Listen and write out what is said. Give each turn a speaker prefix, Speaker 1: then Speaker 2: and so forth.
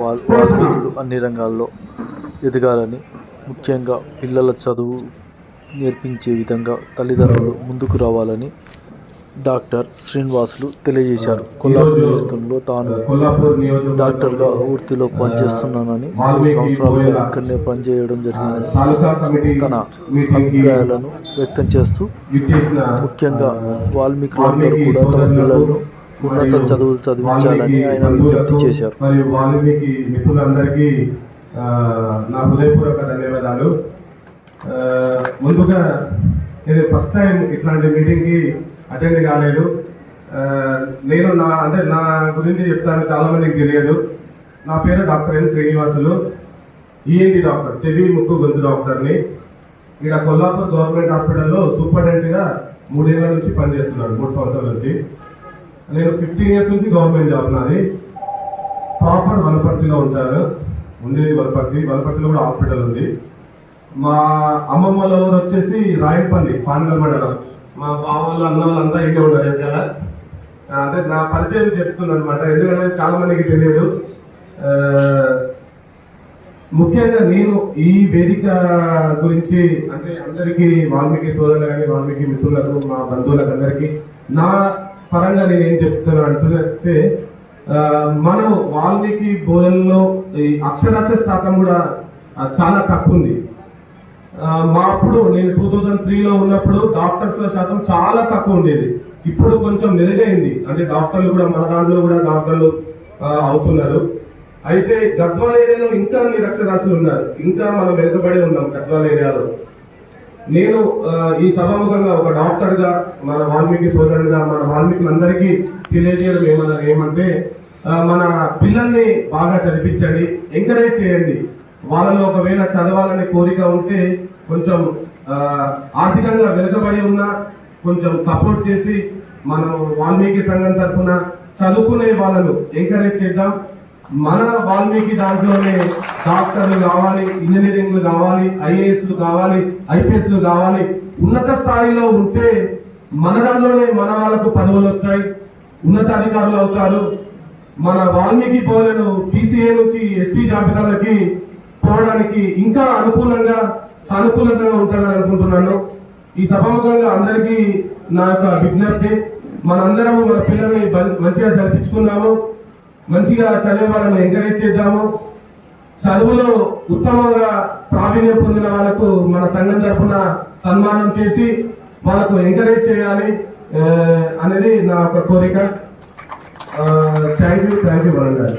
Speaker 1: వాల్మీకులు అన్ని రంగాల్లో ఎదగాలని ముఖ్యంగా పిల్లల చదువు నేర్పించే విధంగా తల్లిదండ్రులు ముందుకు రావాలని డాక్టర్ శ్రీనివాసులు తెలియజేశారు. కొల్లాపూర్ నియోజకవర్గంలో తాను డాక్టర్గా వృత్తిలో పనిచేస్తున్నానని సంవత్సరాలుగా ఇక్కడనే పనిచేయడం జరిగిందని తన అభిప్రాయాలను వ్యక్తం చేస్తూ ముఖ్యంగా వాల్మీకులందరూ కూడా తమ పిల్లలను ఉన్నత చదువులు చదివించాలని ఆయన విజ్ఞప్తి చేశారు.
Speaker 2: మరియు వాల్మీకి మిత్రులందరికీ నా హృదయపూర్వక ధన్యవాదాలు. ముందుగా నేను ఫస్ట్ టైం ఇట్లాంటి మీటింగ్కి అటెండ్ కాలేదు. నేను నా అంటే నా గురించి చెప్తాను చాలా మందికి తెలియదు. నా పేరు doctor N Srinivasulu. ENT doctor చెవి ముక్కు గొంతు డాక్టర్ని. ఇక్కడ కొల్లాపూర్ గవర్నమెంట్ హాస్పిటల్లో సూపరింటెండెంట్గా మూడేళ్ళ నుంచి పనిచేస్తున్నాను మూడు సంవత్సరాల నుంచి. నేను ఫిఫ్టీన్ ఇయర్స్ నుంచి గవర్నమెంట్ జాబ్ నాది. ప్రాపర్ వనపర్తిలో ఉంటారు. ఉండేది వనపర్తి. వనపర్తిలో కూడా హాస్పిటల్ ఉంది. మా అమ్మమ్మ ఊరు వచ్చేసి రాయపల్లి పానగల్ మండలం. మా బావ వాళ్ళు అన్న వాళ్ళంతా ఇంటే ఉంటారు కదా. అంటే నా పరిచయం చెప్తున్నాను అనమాట ఎందుకంటే చాలా మందికి తెలియదు. ముఖ్యంగా నేను ఈ వేదిక గురించి అంటే అందరికీ వాల్మీకి సోదరులు కానీ వాల్మీకి మిత్రులకు మా బంధువులకు అందరికీ నా పరంగా నేను ఏం చెప్తాను అంటున్నట్టే మనం వాల్మీకి బోధనలో ఈ అక్షరాస్య శాతం కూడా చాలా తక్కువ ఉంది మా అప్పుడు నేను టూ థౌజండ్ త్రీలో ఉన్నప్పుడు డాక్టర్స్ల శాతం చాలా తక్కువ ఉండేది. ఇప్పుడు కొంచెం మెరుగైంది. అంటే డాక్టర్లు కూడా మన దాంట్లో కూడా డాక్టర్లు అవుతున్నారు. అయితే గద్వాల్ ఏరియాలో ఇంకా నిరక్షరాస్యులు ఉన్నారు. ఇంకా మనం వెనుకబడి ఉన్నాం గద్వాల్ ఏరియాలో. నేను ఈ సభాముఖంగా ఒక డాక్టర్గా మన వాల్మీకి సోదరుడిగా మన వాల్మీకులందరికీ తెలియజేయడం ఏమన్నా ఏమంటే మన పిల్లల్ని బాగా చదివించండి ఎంకరేజ్ చేయండి. వాళ్ళలో ఒకవేళ చదవాలనే కోరిక ఉంటే కొంచెం ఆర్థికంగా వెనుకబడి ఉన్నా కొంచెం సపోర్ట్ చేసి మనం వాల్మీకి సంఘం తరఫున చదువుకునే వాళ్ళను ఎంకరేజ్ చేద్దాం. మన వాల్మీకి దాంట్లోనే డాక్టర్లు కావాలి ఇంజనీరింగ్లు కావాలి ఐఏఎస్లు కావాలి ఐపీఎస్లు కావాలి ఉన్నత స్థాయిలో ఉంటే మన దాంట్లోనే మన వాళ్ళకు పదవులు వస్తాయి ఉన్నత అధికారులు అవుతారు. మన వాల్మీకి పౌరులను పీసీఏ నుంచి ఎస్టీ జాబితాలకి పోవడానికి ఇంకా అనుకూలంగా సానుకూలంగా ఉంటుందని అనుకుంటున్నాను. ఈ సభాముఖంగా అందరికీ నా యొక్క విజ్ఞప్తి మనందరము మన పిల్లల్ని మంచిగా చదివించుకున్నాము. మంచిగా చదివే వాళ్ళని ఎంకరేజ్ చేద్దాము. చదువులో ఉత్తమంగా ప్రావీణ్యం పొందిన వాళ్ళకు మన సంఘం తరఫున సన్మానం చేసి వాళ్ళకు ఎంకరేజ్ చేయాలి అనేది నా యొక్క కోరిక. Thank you thank you Warangal